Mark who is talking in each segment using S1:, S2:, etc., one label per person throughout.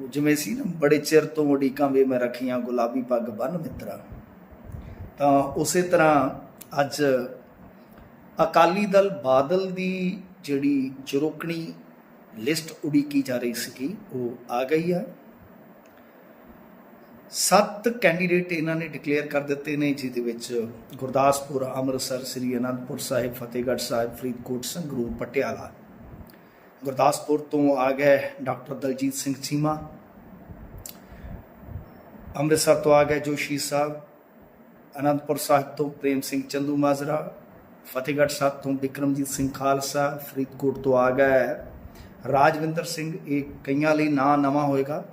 S1: ਜਿਵੇਂ ਸੀ ਨਾ, ਬੜੇ ਚਿਰ ਤੋਂ ਉਡੀਕਾਂ ਵੇ ਮੈਂ ਰੱਖੀਆਂ ਗੁਲਾਬੀ ਪੱਗ ਬੰਨ ਮਿੱਤਰਾ। ਤਾਂ ਉਸੇ ਤਰ੍ਹਾਂ ਅੱਜ ਅਕਾਲੀ ਦਲ ਬਾਦਲ ਦੀ ਜਿਹੜੀ ਚੁਰੋਕਣੀ ਲਿਸਟ ਉਡੀਕੀ ਜਾ ਰਹੀ ਸੀਗੀ, ਉਹ ਆ ਗਈ ਆ। ਸੱਤ ਕੈਂਡੀਡੇਟ ਇਹਨਾਂ ਨੇ ਡਿਕਲੇਅਰ ਕਰ ਦਿੱਤੇ ਨੇ, ਜਿਹਦੇ ਵਿੱਚ ਗੁਰਦਾਸਪੁਰ, ਅੰਮ੍ਰਿਤਸਰ, ਸ੍ਰੀ ਅਨੰਦਪੁਰ ਸਾਹਿਬ, ਫਤਿਹਗੜ੍ਹ ਸਾਹਿਬ, ਫਰੀਦਕੋਟ, ਸੰਗਰੂਰ, ਪਟਿਆਲਾ। ਗੁਰਦਾਸਪੁਰ ਤੋਂ ਆ ਗਏ ਡਾਕਟਰ ਦਲਜੀਤ ਸਿੰਘ ਚੀਮਾ। ਅੰਮ੍ਰਿਤਸਰ ਤੋਂ ਆ ਗਏ ਜੋਸ਼ੀ ਸਾਹਿਬ। ਅਨੰਦਪੁਰ ਸਾਹਿਬ ਤੋਂ ਪ੍ਰੇਮ ਸਿੰਘ ਚੰਦੂ ਮਾਜਰਾ। ਫਤਿਹਗੜ੍ਹ ਸਾਹਿਬ ਤੋਂ ਵਿਕਰਮਜੀਤ ਸਿੰਘ ਖਾਲਸਾ। ਫਰੀਦਕੋਟ ਤੋਂ ਆ ਗਏ ਰਾਜਵਿੰਦਰ ਸਿੰਘ। ਇਹ ਕਈਆਂ ਲਈ ਨਾਂ ਨਵਾਂ ਹੋਏਗਾ,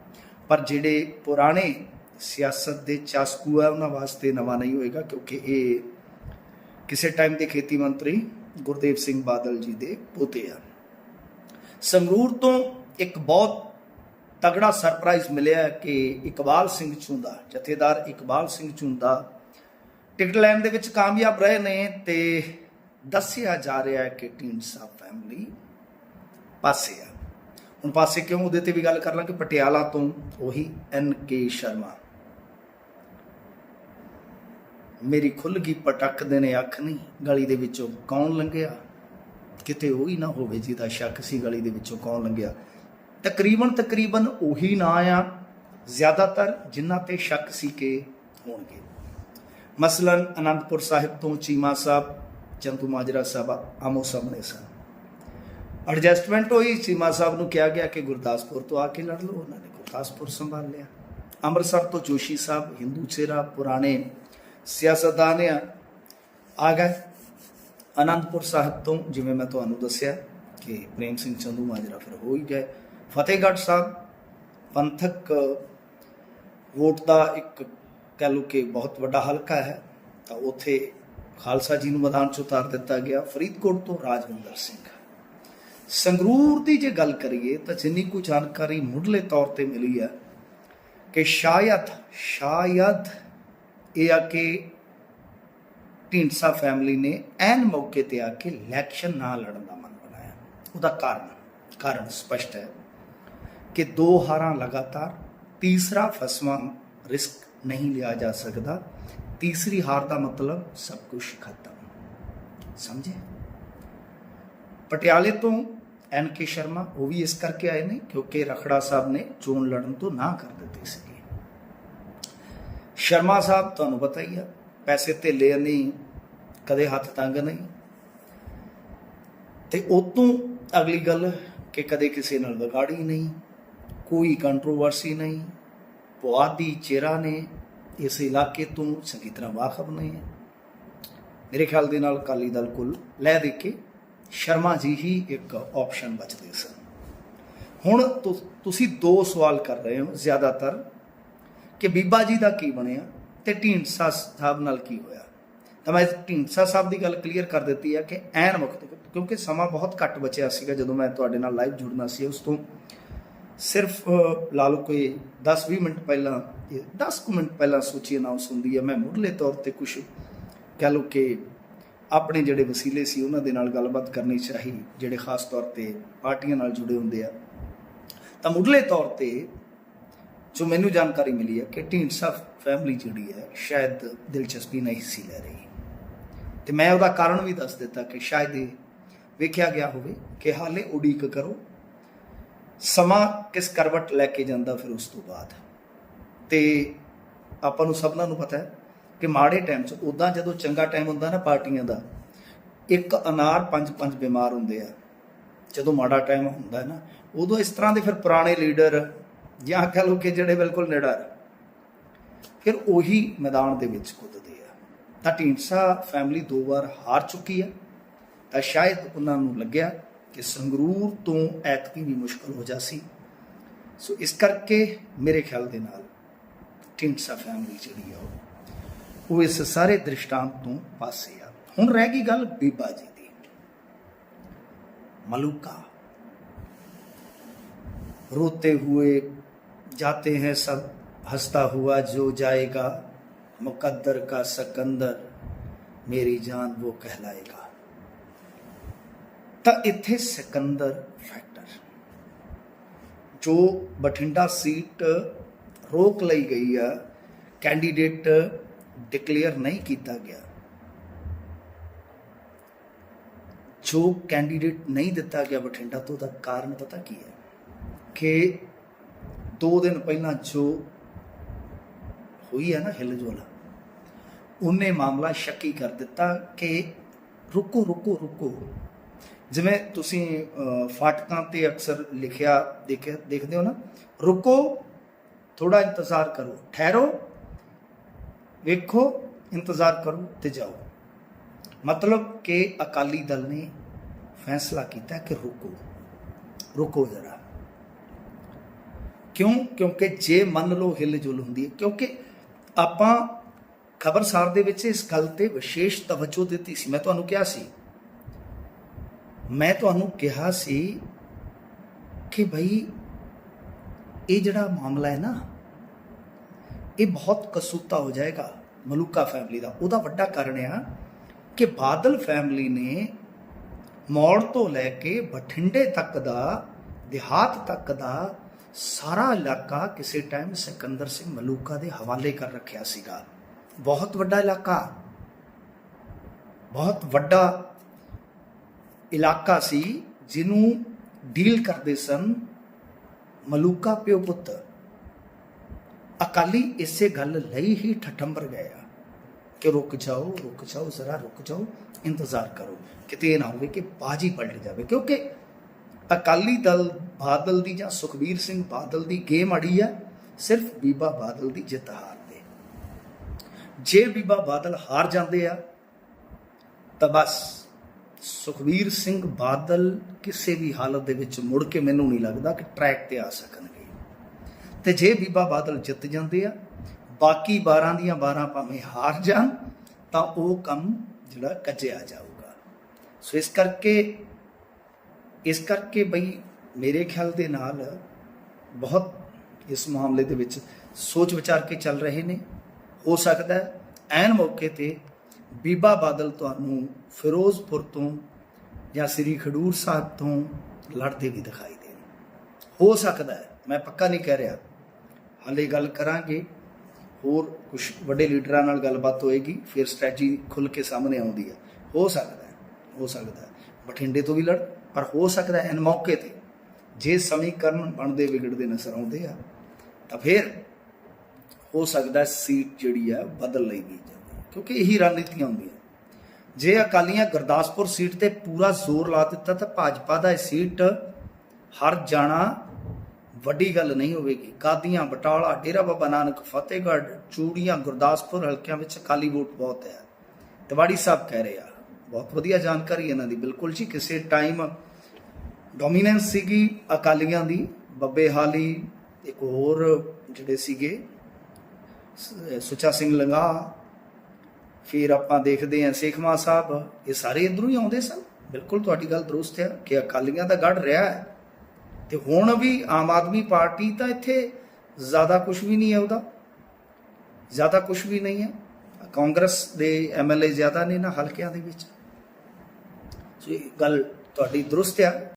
S1: ਪਰ ਜਿਹੜੇ ਪੁਰਾਣੇ ਸਿਆਸਤ ਦੇ ਚਾਸਕੂ ਆ, ਉਹਨਾਂ ਵਾਸਤੇ ਨਵਾਂ ਨਹੀਂ ਹੋਏਗਾ, ਕਿਉਂਕਿ ਇਹ ਕਿਸੇ ਟਾਈਮ ਦੇ ਖੇਤੀ ਮੰਤਰੀ ਗੁਰਦੇਵ ਸਿੰਘ ਬਾਦਲ ਜੀ ਦੇ ਪੋਤੇ ਆ। ਸੰਗਰੂਰ ਤੋਂ ਇੱਕ ਬਹੁਤ ਤਗੜਾ ਸਰਪ੍ਰਾਈਜ਼ ਮਿਲਿਆ ਕਿ ਇਕਬਾਲ ਸਿੰਘ ਚੁੰਦਾ ਜਥੇਦਾਰ ਇਕਬਾਲ ਸਿੰਘ ਚੁੰਦਾ ਟਿਕਟ ਲੈਣ ਦੇ ਵਿੱਚ ਕਾਮਯਾਬ ਰਹੇ ਨੇ ਤੇ ਦੱਸਿਆ ਜਾ ਰਿਹਾ ਹੈ ਕਿ ਢੀਂਡਸਾ ਫੈਮਿਲੀ ਪਾਸੇ ਆ। ਹੁਣ ਪਾਸੇ ਕਿਉਂ? ਉਹਦੇ ਤੇ ਵੀ ਗੱਲ ਕਰ ਲਾਂਗੇ ਪਟਿਆਲਾ ਤੋਂ ਉਹੀ ਐਨ ਕੇ ਸ਼ਰਮਾ। ਮੇਰੀ ਖੁੱਲ ਗਈ ਪਟਕਦੇ ਨੇ ਅੱਖ ਨਹੀਂ ਗਲੀ ਦੇ ਵਿੱਚੋਂ ਕੌਣ ਲੰਘਿਆ? ਕਿਤੇ ਉਹ ਹੀ ਨਾ ਹੋਵੇ ਜਿਹਦਾ ਸ਼ੱਕ ਸੀ ਗਲੀ ਦੇ ਵਿੱਚੋਂ ਕੌਣ ਲੰਘਿਆ। ਤਕਰੀਬਨ ਤਕਰੀਬਨ ਉਹੀ ਨਾਂ ਆ ਜ਼ਿਆਦਾਤਰ ਜਿਨ੍ਹਾਂ ਤੇ ਸ਼ੱਕ ਸੀ ਕਿ ਹੋਣਗੇ। ਮਸਲਨ ਅਨੰਦਪੁਰ ਸਾਹਿਬ ਤੋਂ ਚੀਮਾ ਸਾਹਿਬ, ਚੰਦੂ ਮਾਜਰਾ ਸਾਹਿਬ ਆਮੋ ਸਾਹਮਣੇ ਸਨ। ਐਡਜਸਟਮੈਂਟ ਹੋਈ, ਚੀਮਾ ਸਾਹਿਬ ਨੂੰ ਕਿਹਾ ਗਿਆ ਕਿ ਗੁਰਦਾਸਪੁਰ ਤੋਂ ਆ ਕੇ ਲੜ ਲਓ, ਉਹਨਾਂ ਨੇ ਗੁਰਦਾਸਪੁਰ ਸੰਭਾਲ ਲਿਆ। ਅੰਮ੍ਰਿਤਸਰ ਤੋਂ ਜੋਸ਼ੀ ਸਾਹਿਬ, ਹਿੰਦੂ ਚਿਹਰਾ, ਪੁਰਾਣੇ ਸਿਆਸਤਦਾਨ ਆ। ਆ ਗਏ। ਅਨੰਦਪੁਰ ਸਾਹਿਬ ਤੋਂ ਜਿਵੇਂ ਮੈਂ ਤੁਹਾਨੂੰ ਦੱਸਿਆ ਕਿ ਪ੍ਰੇਮ ਸਿੰਘ ਚੰਦੂ ਮਾਜਰਾ ਫਿਰ ਹੋ ਹੀ ਗਏ। ਫਤਿਹਗੜ੍ਹ ਸਾਹਿਬ ਪੰਥਕ ਵੋਟ ਦਾ ਇੱਕ ਕਹਿ ਲਓ ਕਿ ਬਹੁਤ ਵੱਡਾ ਹਲਕਾ ਹੈ, ਤਾਂ ਉੱਥੇ ਖਾਲਸਾ ਜੀ ਨੂੰ ਮੈਦਾਨ 'ਚ ਉਤਾਰ ਦਿੱਤਾ ਗਿਆ, ਫਰੀਦਕੋਟ ਤੋਂ ਰਾਜਵਿੰਦਰ ਸਿੰਘ। ਸੰਗਰੂਰ ਦੀ ਜੇ ਗੱਲ ਕਰੀਏ ਤਾਂ ਜਿੰਨੀ ਕੁ ਜਾਣਕਾਰੀ ਮੁੱਢਲੇ ਤੌਰ ਤੇ ਮਿਲੀ ਹੈ ਕਿ ਸ਼ਾਇਦ ਸ਼ਾਇਦ ਇਹ ਆ ਕਿ ਢੀਂਡਸਾ ਫੈਮਿਲੀ ਨੇ ਐਨ ਮੌਕੇ ਤੇ ਆ ਕੇ ਇਲੈਕਸ਼ਨ ਨਾ ਲੜਨ ਦਾ ਮਨ ਬਣਾਇਆ। ਉਹਦਾ ਕਾਰਨ ਕਾਰਨ ਸਪਸ਼ਟ ਹੈ ਕਿ ਦੋ ਹਾਰਾਂ ਲਗਾਤਾਰ ਤੀਸਰਾ ਫਸਵਾਂ ਰਿਸਕ ਨਹੀਂ ਲਿਆ ਜਾ ਸਕਦਾ। ਤੀਸਰੀ ਹਾਰ ਦਾ ਮਤਲਬ ਸਭ ਕੁਝ ਖਤਮ। ਸਮਝੇ? ਪਟਿਆਲੇ ਤੋਂ ਐਨ ਕੇ ਸ਼ਰਮਾ ਉਹ ਵੀ ਇਸ ਕਰਕੇ ਆਏ ਨੇ ਕਿਉਂਕਿ ਰਖੜਾ ਸਾਹਿਬ ਨੇ ਚੋਣ ਲੜਨ ਤੋਂ ਨਾ ਕਰ ਦਿੱਤੀ ਸੀ ਸ਼ਰਮਾ ਸਾਹਿਬ, ਤੁਹਾਨੂੰ ਪਤਾ ਹੀ ਆ ਪੈਸੇ ਧੇਲੇ ਨਹੀਂ, ਕਦੇ ਹੱਥ ਤੰਗ ਨਹੀਂ। ਤੇ ਉਤੋਂ ਅਗਲੀ ਗੱਲ ਕਿ ਕਦੇ ਕਿਸੇ ਨਾਲ ਵਿਗਾੜੀ ਨਹੀਂ, ਕੋਈ ਕੰਟਰੋਵਰਸੀ ਨਹੀਂ, ਪੁਆਧੀ ਚਿਹਰਾ ਨੇ ਇਸ ਇਲਾਕੇ ਤੋਂ ਚੰਗੀ ਤਰ੍ਹਾਂ ਵਾਕਫ ਨਹੀਂ ਹੈ। ਮੇਰੇ ਖਿਆਲ ਦੇ ਨਾਲ ਅਕਾਲੀ ਦਲ ਕੁੱਲ ਲੈ ਦੇ ਕੇ ਸ਼ਰਮਾ ਜੀ ਹੀ ਇੱਕ ਆਪਸ਼ਨ ਬਚਦੇ ਸਨ। ਹੁਣ ਤੁ- ਤੁਸੀਂ ਦੋ ਸਵਾਲ ਕਰ ਰਹੇ ਹੋ ਜ਼ਿਆਦਾਤਰ ਕਿ ਬੀਬਾ ਜੀ ਦਾ ਕੀ ਬਣਿਆ? ਤੇ ਢੀਂਡਸਾ ਸਾਹਿਬ ਨਾਲ ਕੀ ਹੋਇਆ? ਤਾਂ ਮੈਂ ਢੀਂਡਸਾ ਸਾਹਿਬ ਦੀ ਗੱਲ ਕਲੀਅਰ ਕਰ ਦਿੱਤੀ ਹੈ ਕਿ ਐਨ ਵਕਤ, ਕਿਉਂਕਿ ਸਮਾਂ ਬਹੁਤ ਘੱਟ ਬਚਿਆ ਸੀਗਾ ਜਦੋਂ ਮੈਂ ਤੁਹਾਡੇ ਨਾਲ ਲਾਈਵ ਜੁੜਨਾ ਸੀ। ਉਸ ਤੋਂ ਸਿਰਫ ਲਾ ਲਓ ਕੋਈ 10-20 ਮਿੰਟ ਪਹਿਲਾਂ 10 ਕੁ ਮਿੰਟ ਪਹਿਲਾਂ ਸੂਚੀ ਅਨਾਉਂਸ ਹੁੰਦੀ ਹੈ ਮੈਂ ਮੁੱਢਲੇ ਤੌਰ ਤੇ ਕੁਝ ਕਹਿ ਲਓ ਕਿ ਆਪਣੇ ਜਿਹੜੇ ਵਸੀਲੇ ਸੀ, ਉਹਨਾਂ ਦੇ ਨਾਲ ਗੱਲਬਾਤ ਕਰਨੀ ਚਾਹੀ, ਜਿਹੜੇ ਖਾਸ ਤੌਰ ਤੇ ਪਾਰਟੀਆਂ ਨਾਲ ਜੁੜੇ ਹੁੰਦੇ ਆ। ਤਾਂ ਮੁੱਢਲੇ ਤੌਰ ਤੇ ਜੋ ਮੈਨੂੰ ਜਾਣਕਾਰੀ ਮਿਲੀ ਹੈ ਕਿ ਢੀਂਡਸਾ ਫੈਮਿਲੀ ਜਿਹੜੀ ਹੈ, ਸ਼ਾਇਦ ਦਿਲਚਸਪੀ ਨਹੀਂ ਸੀ ਲੈ ਰਹੀ। ਤੇ ਮੈਂ ਉਹਦਾ ਕਾਰਨ ਵੀ ਦੱਸ ਦਿੱਤਾ ਕਿ ਸ਼ਾਇਦ ਇਹ ਵੇਖਿਆ ਗਿਆ ਹੋਵੇ ਕਿ ਹਾਲੇ ਉਡੀਕ ਕਰੋ। ਸਮਾਂ ਕਿਸ ਕਰਵਟ ਲੈ ਕੇ ਜਾਂਦਾ ਫਿਰ ਉਸ ਤੋਂ ਬਾਅਦ। ਤੇ ਆਪਾਂ ਨੂੰ ਸਭਨਾਂ ਨੂੰ ਪਤਾ ਹੈ ਕਿ ਮਾੜੇ ਟਾਈਮ 'ਚ ਉਦਾਂ ਜਦੋਂ ਚੰਗਾ ਟਾਈਮ ਹੁੰਦਾ ਨਾ ਪਾਰਟੀਆਂ ਦਾ, ਇੱਕ ਅਨਾਰ ਪੰਜ ਪੰਜ ਬਿਮਾਰ ਹੁੰਦੇ ਆ। ਜਦੋਂ ਮਾੜਾ ਟਾਈਮ ਹੁੰਦਾ ਹੈ ਨਾ, ਉਦੋਂ ਇਸ ਤਰ੍ਹਾਂ ਦੇ ਫਿਰ ਪੁਰਾਣੇ ਲੀਡਰ ਜਾਂ ਕਹ ਲਓ ਕਿ ਜਿਹੜੇ ਬਿਲਕੁਲ ਨਿਡਰ ਫਿਰ ਉਹੀ ਮੈਦਾਨ ਦੇ ਵਿੱਚ ਕੁੱਦਦੇ ਆ ਤਾਂ ਢੀਂਡਸਾ ਫੈਮਿਲੀ ਦੋ ਵਾਰ ਹਾਰ ਚੁੱਕੀ ਹੈ ਤਾਂ ਸ਼ਾਇਦ ਉਹਨਾਂ ਨੂੰ ਲੱਗਿਆ ਕਿ ਸੰਗਰੂਰ ਤੋਂ ਐਤਕੀ ਵੀ ਮੁਸ਼ਕਲ ਹੋ ਜਾਸੀ ਸੋ ਇਸ ਕਰਕੇ ਮੇਰੇ ਖਿਆਲ ਦੇ ਨਾਲ ਢੀਂਡਸਾ ਫੈਮਿਲੀ ਜਿਹੜੀ ਆ ਉਹ- ਉਹ ਇਸ ਸਾਰੇ ਦ੍ਰਿਸ਼ਟਾਂਤ ਤੋਂ ਪਾਸੇ ਆ ਹੁਣ ਰਹਿ ਗਈ ਗੱਲ ਬੀਬਾ ਜੀ ਦੀ ਮਲੂਕਾ रोते हुए जाते हैं सब हंसता हुआ जो जाएगा मुकद्दर का सकंदर मेरी जान वो कहलाएगा ਤਾਂ ਇੱਥੇ ਸਿਕੰਦਰ ਫੈਕਟਰ ਜੋ ਬਠਿੰਡਾ ਸੀਟ ਰੋਕ ਲਈ ਗਈ ਆ ਕੈਂਡੀਡੇਟ ਡਿਕਲੇਅਰ ਨਹੀਂ ਕੀਤਾ ਗਿਆ ਜੋ ਕੈਂਡੀਡੇਟ ਨਹੀਂ ਦਿੱਤਾ ਗਿਆ ਬਠਿੰਡਾ ਤੋਂ ਦਾ ਕਾਰਨ ਪਤਾ ਕੀ ਹੈ ਕਿ 2 ਦਿਨ ਪਹਿਲਾਂ ਜੋ ਹੋਈ ਹੈ ਨਾ ਹਿਲਜੁਲ ਉਹਨੇ ਮਾਮਲਾ ਸ਼ੱਕੀ ਕਰ ਦਿੱਤਾ ਕਿ ਰੁਕੋ ਰੁਕੋ ਰੁਕੋ। ਜਿਵੇਂ ਤੁਸੀਂ ਫਾਟਕਾਂ ਤੇ ਅਕਸਰ ਲਿਖਿਆ ਦੇਖਿਆ, ਦੇਖਦੇ ਹੋ ਨਾ, ਰੁਕੋ ਥੋੜਾ ਇੰਤਜ਼ਾਰ ਕਰੋ, ਠਹਿਰੋ, ਵੇਖੋ, ਇੰਤਜ਼ਾਰ ਕਰੋ ਤੇ ਜਾਓ। ਮਤਲਬ ਕਿ ਅਕਾਲੀ ਦਲ ਨੇ ਫੈਸਲਾ ਕੀਤਾ ਕਿ ਰੁਕੋ। ਰੁਕੋ ਜਰਾ। ਕਿਉਂ? ਕਿਉਂਕਿ ਜੇ ਮੰਨ ਲਓ ਹਿਲ ਜੁਲ ਹੁੰਦੀ ਹੈ, ਕਿਉਂਕਿ ਆਪਾਂ ਖਬਰਸਾਰ ਦੇ ਵਿੱਚ ਇਸ ਗੱਲ ਤੇ ਵਿਸ਼ੇਸ਼ ਤਵੱਜੋ ਦਿੱਤੀ ਸੀ। ਮੈਂ ਤੁਹਾਨੂੰ ਕਿਹਾ ਸੀ। ਮੈਂ ਤੁਹਾਨੂੰ ਕਿਹਾ ਸੀ ਕਿ ਭਈ ਇਹ ਜਿਹੜਾ ਮਾਮਲਾ ਹੈ ਨਾ, ਇਹ ਬਹੁਤ ਕਸੂਤਾ ਹੋ ਜਾਏਗਾ ਮਲੂਕਾ ਫੈਮਿਲੀ ਦਾ। ਉਹਦਾ ਵੱਡਾ ਕਾਰਨ ਆ ਕਿ ਬਾਦਲ ਫੈਮਿਲੀ ਨੇ ਮੌੜ ਤੋਂ ਲੈ ਕੇ ਬਠਿੰਡੇ ਤੱਕ ਦਾ, ਦਿਹਾਤ ਤੱਕ ਦਾ ਸਾਰਾ ਇਲਾਕਾ ਕਿਸੇ ਟਾਈਮ ਸਿਕੰਦਰ ਸਿੰਘ ਮਲੂਕਾ ਦੇ ਹਵਾਲੇ ਕਰ ਰੱਖਿਆ ਸੀਗਾ। ਬਹੁਤ ਵੱਡਾ ਇਲਾਕਾ। ਬਹੁਤ ਵੱਡਾ ਇਲਾਕਾ ਸੀ ਜਿਹਨੂੰ ਡੀਲ ਕਰਦੇ ਸਨ ਮਲੂਕਾ ਪਿਓ ਪੁੱਤ। ਅਕਾਲੀ ਇਸੇ ਗੱਲ ਲਈ ਹੀ ਠਠੰਬਰ ਗਏ ਆ ਕਿ ਰੁਕ ਜਾਓ ਰੁਕ ਜਾਓ, ਜ਼ਰਾ ਰੁਕ ਜਾਓ, ਇੰਤਜ਼ਾਰ ਕਰੋ। ਕਿਤੇ ਇਹ ਨਾ ਹੋਵੇ ਕਿ ਬਾਜੀ ਪਲਟ ਜਾਵੇ। ਕਿਉਂਕਿ ਅਕਾਲੀ ਦਲ ਬਾਦਲ ਦੀ ਜਾਂ ਸੁਖਬੀਰ ਸਿੰਘ ਬਾਦਲ ਦੀ ਗੇਮ ਅੜੀ ਹੈ ਸਿਰਫ ਬੀਬਾ ਬਾਦਲ ਦੀ ਜਿੱਤ ਹਾਰ ਦੇ ਜੇ ਬੀਬਾ ਬਾਦਲ ਹਾਰ ਜਾਂਦੇ ਆ, ਤਾਂ ਬਸ ਸੁਖਬੀਰ ਸਿੰਘ ਬਾਦਲ ਕਿਸੇ ਵੀ ਹਾਲਤ ਦੇ ਵਿੱਚ ਮੁੜ ਕੇ ਮੈਨੂੰ ਨਹੀਂ ਲੱਗਦਾ ਕਿ ਟਰੈਕ ਤੇ ਆ ਸਕਣਗੇ। ਤੇ ਜੇ ਬੀਬਾ ਬਾਦਲ ਜਿੱਤ ਜਾਂਦੇ ਆ, ਬਾਕੀ 12 ਦੀਆਂ 12 ਭਾਵੇਂ ਹਾਰ ਜਾਣ, ਤਾਂ ਉਹ ਕੰਮ ਜਿਹੜਾ ਕੱਜਿਆ ਜਾਊਗਾ। ਸੋ ਇਸ ਕਰਕੇ ਇਸ ਕਰਕੇ ਬਈ ਮੇਰੇ ਖਿਆਲ ਦੇ ਨਾਲ ਬਹੁਤ ਇਸ ਮਾਮਲੇ ਦੇ ਵਿੱਚ ਸੋਚ ਵਿਚਾਰ ਕੇ ਚੱਲ ਰਹੇ ਨੇ। ਹੋ ਸਕਦਾ ਐਨ ਮੌਕੇ ਤੇ ਬੀਬਾ ਬਾਦਲ ਤੁਹਾਨੂੰ ਫਿਰੋਜ਼ਪੁਰ ਤੋਂ ਜਾਂ ਸ੍ਰੀ ਖਡੂਰ ਸਾਹਿਬ ਤੋਂ ਲੜਦੇ ਵੀ ਦਿਖਾਈ ਦੇਣ। ਹੋ ਸਕਦਾ ਮੈਂ ਪੱਕਾ ਨਹੀਂ ਕਹਿ ਰਿਹਾ। ਹਾਲੇ ਗੱਲ ਕਰਾਂਗੇ, ਹੋਰ ਕੁਝ ਵੱਡੇ ਲੀਡਰਾਂ ਨਾਲ ਗੱਲਬਾਤ ਹੋਏਗੀ, ਫਿਰ ਸਟ੍ਰੈਟਜੀ ਖੁੱਲ ਕੇ ਸਾਹਮਣੇ ਆਉਂਦੀ ਹੈ। ਹੋ ਸਕਦਾ ਹੋ ਸਕਦਾ ਬਠਿੰਡੇ ਤੋਂ ਵੀ ਲੜ, ਪਰ ਹੋ ਸਕਦਾ ਐਨ ਮੌਕੇ ਤੇ ਜੇ ਸਮੀਕਰਨ ਬਣਦੇ ਵਿਗੜਦੇ ਨਜ਼ਰ ਆਉਂਦੇ ਆ, ਤਾਂ ਫਿਰ ਹੋ ਸਕਦਾ ਸੀਟ ਜਿਹੜੀ ਆ ਬਦਲ ਲਈ ਗਈ ਜਾਵੇ ਕਿਉਂਕਿ ਇਹੀ ਰਣਨੀਤੀਆਂ ਹੁੰਦੀਆਂ। ਜੇ ਅਕਾਲੀਆਂ ਗੁਰਦਾਸਪੁਰ ਸੀਟ ਤੇ ਪੂਰਾ ਜ਼ੋਰ ਲਾ ਦਿੱਤਾ, ਤਾਂ ਭਾਜਪਾ ਦਾ ਇਹ ਸੀਟ ਹਰ ਜਾਣਾ ਵੱਡੀ ਗੱਲ ਨਹੀਂ ਹੋਵੇਗੀ। ਕਾਦੀਆਂ, ਬਟਾਲਾ, ਡੇਰਾ ਬਾਬਾ ਨਾਨਕ, ਫਤਿਹਗੜ੍ਹ, ਚੂੜੀਆਂ, ਗੁਰਦਾਸਪੁਰ ਹਲਕਿਆਂ ਵਿੱਚ ਅਕਾਲੀ ਵੋਟ ਬਹੁਤ ਹੈ। ਤਿਵਾੜੀ ਸਾਹਿਬ ਕਹਿ ਰਹੇ ਆ। ਬਹੁਤ ਵਧੀਆ ਜਾਣਕਾਰੀ ਇਹਨਾਂ ਦੀ, ਬਿਲਕੁਲ ਜੀ, ਕਿਸੇ ਟਾਈਮ ਡੋਮੀਨੈਂਸ ਸੀਗੀ ਅਕਾਲੀਆਂ ਦੀ, ਬੱਬੇ ਹਾਲੀ, ਇੱਕ ਹੋਰ ਜਿਹੜੇ ਸੀਗੇ, ਸ- ਸੁੱਚਾ ਸਿੰਘ ਲੰਗਾ ਫਿਰ ਆਪਾਂ ਦੇਖਦੇ ਹਾਂ ਸੇਖਮਾ ਸਾਹਿਬ, ਇਹ ਸਾਰੇ ਇਧਰੋਂ ਹੀ ਆਉਂਦੇ ਸਨ। ਬਿਲਕੁਲ ਤੁਹਾਡੀ ਗੱਲ ਦਰੁਸਤ ਹੈ ਕਿ ਅਕਾਲੀਆਂ ਦਾ ਗੜ ਰਿਹਾ ਹੈ। ਤੇ ਹੁਣ ਵੀ ਆਮ ਆਦਮੀ ਪਾਰਟੀ ਤਾਂ ਇੱਥੇ ਜ਼ਿਆਦਾ ਕੁਝ ਵੀ ਨਹੀਂ ਹੈ ਉਹਦਾ। ਜ਼ਿਆਦਾ ਕੁਝ ਵੀ ਨਹੀਂ ਹੈ। ਕਾਂਗਰਸ ਦੇ ਐਮਐਲਏ ਜ਼ਿਆਦਾ ਨੇ ਨਾ ਹਲਕਿਆਂ ਦੇ ਵਿੱਚ। ਸੋ ਇਹ ਗੱਲ ਤੁਹਾਡੀ ਦਰੁਸਤ ਹੈ।